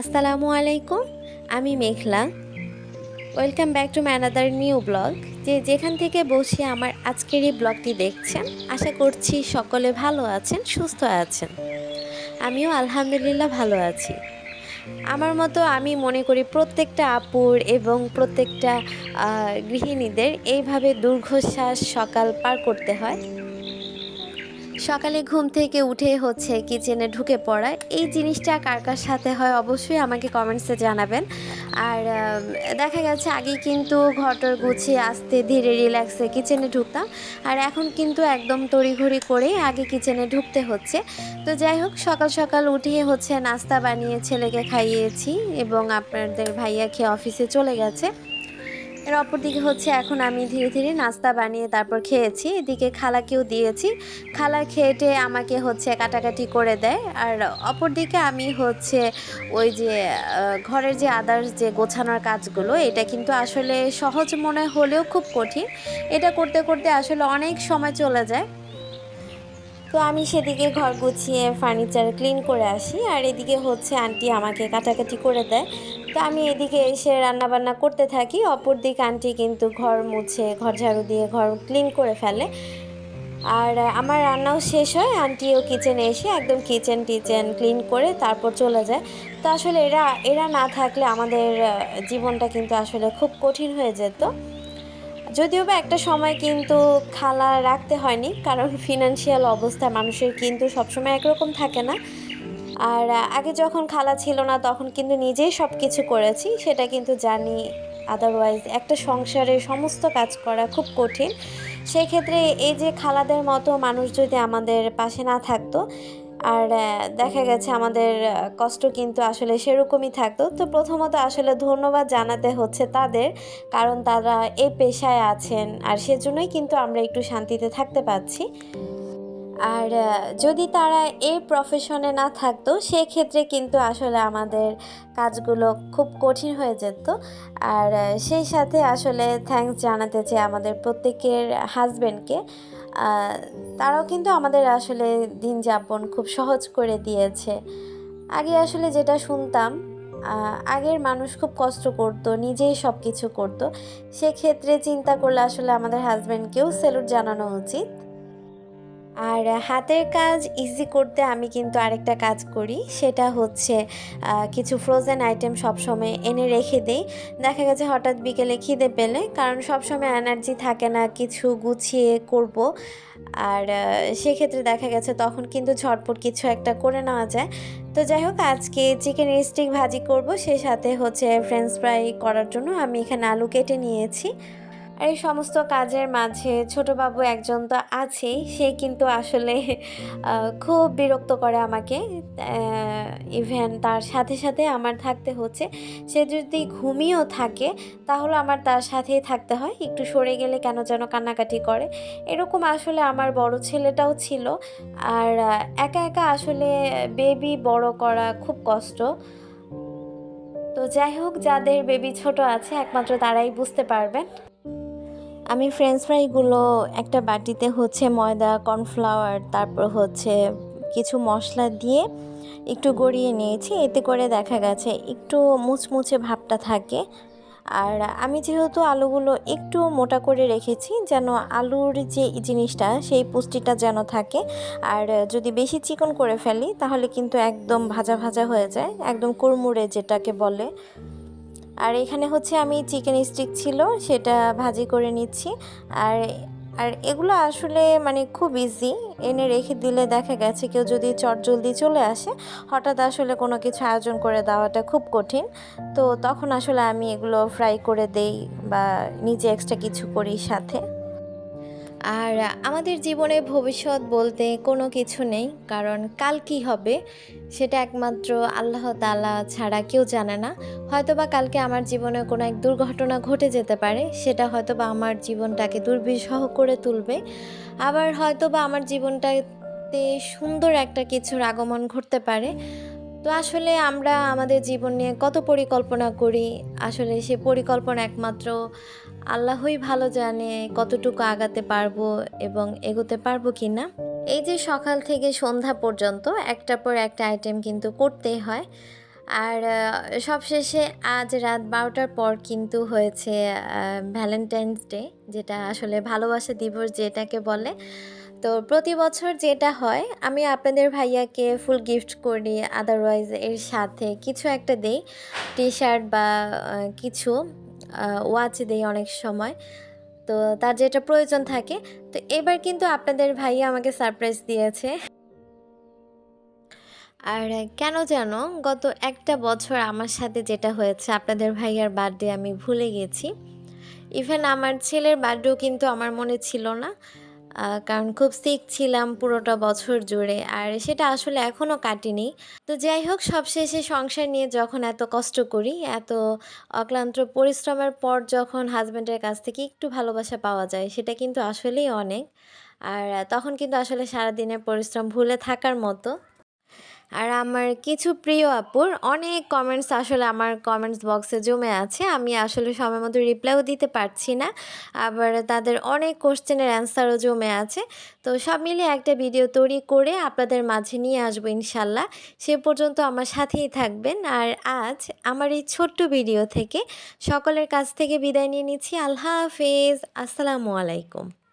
আসসালামু আলাইকুম, আমি মেঘলা। Welcome back to my another new blog যে যেখান থেকে বসে আমার আজকের এই ব্লগটি দেখছেন, আশা করছি সকলে ভালো আছেন, সুস্থ আছেন। আমিও আলহামদুলিল্লাহ ভালো আছি। আমার মতো আমি মনে করি প্রত্যেকটা আপুর এবং প্রত্যেকটা গৃহিণীদের এইভাবে দীর্ঘশ্বাস সকাল পার করতে হয়। সকালে ঘুম থেকে উঠে হচ্ছে কিচেনে ঢুকে পড়া। এই জিনিসটা কার কার সাথে হয় অবশ্যই আমাকে কমেন্টসে জানাবেন। আর দেখা গেছে আগে কিন্তু ঘটর গুছিয়ে আসতে ধীরে রিল্যাক্সে কিচেনে ঢুকতাম। আর এখন কিন্তু একদম তড়িঘড়ি করে আগে কিচেনে ঢুকতে হচ্ছে। তো যাই হোক, সকাল সকাল উঠে হচ্ছে নাস্তা বানিয়ে ছেলেকে খাইয়েছি এবং আপনাদের ভাইয়া খেয়ে অফিসে চলে গেছে। এর অপরদিকে হচ্ছে এখন আমি ধীরে ধীরে নাস্তা বানিয়ে তারপর খেয়েছি। এদিকে খালাকেও দিয়েছি। খালা খেয়েটে আমাকে হচ্ছে কাটাকাটি করে দেয়। আর অপরদিকে আমি হচ্ছে ওই যে ঘরের যে আদার্স যে গোছানোর কাজগুলো, এটা কিন্তু আসলে সহজ মনে হলেও খুব কঠিন। এটা করতে করতে আসলে অনেক সময় চলে যায়। তো আমি সেদিকে ঘর গুছিয়ে ফার্নিচার ক্লিন করে আসি। আর এদিকে হচ্ছে আন্টি আমাকে কাটাকাটি করে দেয়। তো আমি এদিকে এসে রান্না বান্না করতে থাকি। অপর দিকে আন্টি কিন্তু ঘর মুছে, ঘর ঝাড়ু দিয়ে ঘর ক্লিন করে ফেলে। আর আমার রান্নাও শেষ হয়, আন্টিও কিচেনে এসে একদম কিচেন টিচেন ক্লিন করে তারপর চলে যায়। তো আসলে এরা এরা না থাকলে আমাদের জীবনটা কিন্তু আসলে খুব কঠিন হয়ে যেত। যদিও বা একটা সময় কিন্তু খালা রাখতে হয়নি, কারণ ফিনান্সিয়াল অবস্থা মানুষের কিন্তু সবসময় একরকম থাকে না। আর আগে যখন খালা ছিল না, তখন কিন্তু নিজেই সব কিছু করেছি। সেটা কিন্তু জানি আদারওয়াইজ একটা সংসারে সমস্ত কাজ করা খুব কঠিন। সেই ক্ষেত্রে এই যে খালাদের মতো মানুষ যদি আমাদের পাশে না থাকতো, আর দেখা গেছে আমাদের কষ্ট কিন্তু আসলে সেরকমই থাকতো। তো প্রথমত আসলে ধন্যবাদ জানাতে হচ্ছে তাদের, কারণ তারা এই পেশায় আছেন, আর সেজন্যই কিন্তু আমরা একটু শান্তিতে থাকতে পারছি। আর যদি তারা এই প্রফেশনে না থাকতো, সেক্ষেত্রে কিন্তু আসলে আমাদের কাজগুলো খুব কঠিন হয়ে যেত। আর সেই সাথে আসলে থ্যাঙ্কস জানাতে চাই আমাদের প্রত্যেকের হাজব্যান্ডকে তারাও কিন্তু আমাদের আসলে দিন যাপন খুব সহজ করে দিয়েছে। আগে আসলে যেটা শুনতাম আগের মানুষ খুব কষ্ট করতো, নিজেই সব কিছু করতো। সেক্ষেত্রে চিন্তা করলে আসলে আমাদের হাজব্যান্ডকেও সেলুট জানানো উচিত। আর হাতের কাজ ইজি করতে আমি কিন্তু আরেকটা কাজ করি, সেটা হচ্ছে কিছু ফ্রোজেন আইটেম সবসময় এনে রেখে দিই। দেখা গেছে হঠাৎ বিকেলে খিদে পেলে, কারণ সবসময় এনার্জি থাকে না, কিছু গুছিয়ে করব। আর সেক্ষেত্রে দেখা গেছে তখন কিন্তু ঝটপট কিছু একটা করে নেওয়া যায়। তো যাই হোক, আজকে চিকেন স্টিক ভাজি করব, সেই সাথে হচ্ছে ফ্রেঞ্চ ফ্রাই করার জন্য আমি এখানে আলু কেটে নিয়েছি। আর এই সমস্ত কাজের মাঝে ছোট বাবু একজন তো আছেই, সে কিন্তু আসলে খুব বিরক্ত করে আমাকে। ইভেন তার সাথে সাথে আমার থাকতে হচ্ছে। সে যদি ঘুমিয়েও থাকে, তাহলে আমার তার সাথেই থাকতে হয়। একটু সরে গেলে কেন যেন কান্নাকাটি করে। এরকম আসলে আমার বড় ছেলেটাও ছিল। আর একা একা আসলে বেবি বড় করা খুব কষ্ট। তো যাই হোক, যাদের বেবি ছোট আছে, একমাত্র তারাই বুঝতে পারবেন। আমি ফ্রেঞ্চ ফ্রাইগুলো একটা বাটিতে হচ্ছে ময়দা কর্নফ্লাওয়ার তারপর হচ্ছে কিছু মশলা দিয়ে একটু গড়িয়ে নিয়েছি, এতে করে দেখা গেছে একটু মুচমুচে ভাবটা থাকে। আর আমি যেহেতু আলুগুলো একটু মোটা করে রেখেছি, যেন আলুর যে জিনিসটা, সেই পুষ্টিটা যেন থাকে। আর যদি বেশি চিকন করে ফেলি, তাহলে কিন্তু একদম ভাজা ভাজা হয়ে যায়, একদম কুড়মুড়ে যেটাকে বলে। আর এখানে হচ্ছে আমি চিকেন স্টিক ছিল, সেটা ভাজি করে নিচ্ছি। আর আর এগুলো আসলে মানে খুব ইজি এনে রেখে দিলে দেখা গেছে কেউ যদি চট জলদি চলে আসে, হঠাৎ আসলে কোনো কিছু আয়োজন করে দেওয়াটা খুব কঠিন। তো তখন আসলে আমি এগুলো ফ্রাই করে দেই বা নিজে এক্সট্রা কিছু করি সাথে। আর আমাদের জীবনে ভবিষ্যৎ বলতে কোনো কিছু নেই, কারণ কাল কি হবে সেটা একমাত্র আল্লাহ তালা ছাড়া কেউ জানে না। হয়তোবা কালকে আমার জীবনে কোনো এক দুর্ঘটনা ঘটে যেতে পারে, সেটা হয়তোবা আমার জীবনটাকে দুর্বিষহ করে তুলবে। আবার হয়তোবা আমার জীবনটাতে সুন্দর একটা কিছুর আগমন ঘটতে পারে। তো আসলে আমরা আমাদের জীবন নিয়ে কত পরিকল্পনা করি। আসলে সে পরিকল্পনা একমাত্র আল্লাহই ভালো জানে কতটুকু আগাতে পারব এবং এগোতে পারব কি না এই যে সকাল থেকে সন্ধ্যা পর্যন্ত একটা পর একটা আইটেম কিন্তু করতেই হয়। আর সবশেষে আজ রাত বারোটার পর কিন্তু হয়েছে ভ্যালেন্টাইন্স ডে যেটা আসলে ভালোবাসা দিবস যেটাকে বলে। তো প্রতি বছর যেটা হয়, আমি আপনাদের ভাইয়াকে ফুল গিফট করি আদারওয়াইজ এর সাথে কিছু একটা দেই। টি শার্ট বা কিছু ওয়াচ দেই অনেক সময়। তো তার যেটা প্রয়োজন থাকে। তো এবার কিন্তু আপনাদের ভাইয়া আমাকে সারপ্রাইজ দিয়েছে। আর কেন যেন গত একটা বছর আমার সাথে যেটা হয়েছে, আপনাদের ভাইয়ার বার্থডে আমি ভুলে গেছি। ইভেন আমার ছেলের বার্থডেও কিন্তু আমার মনে ছিল না। কারণ খুব সিক ছিলাম পুরোটা বছর জুড়ে, আর সেটা আসলে এখনও কাটিনি। তো যাই হোক, সবশেষে সংসার নিয়ে যখন এত কষ্ট করি, এত অক্লান্ত পরিশ্রমের পর যখন হাজব্যান্ডের কাছ থেকে একটু ভালোবাসা পাওয়া যায়, সেটা কিন্তু আসলেই অনেক। আর তখন কিন্তু আসলে সারাদিনের পরিশ্রম ভুলে থাকার মতো। আর আমার কিছু প্রিয় আপুর অনেক কমেন্টস আসলে আমার কমেন্টস বক্সে জমে আছে। আমি আসলে সময় মতো রিপ্লাইও দিতে পারছি না। আবার তাদের অনেক কোশ্চেনের অ্যান্সারও জমে আছে। তো সব মিলিয়ে একটা ভিডিও তৈরি করে আপনাদের মাঝে নিয়ে আসব ইনশাল্লাহ। সে পর্যন্ত আমার সাথেই থাকবেন। আর আজ আমার এই ছোট্ট ভিডিও থেকে সকলের কাছ থেকে বিদায় নিয়ে নিচ্ছি। আল্লাহ হাফেজ। আসসালামু আলাইকুম।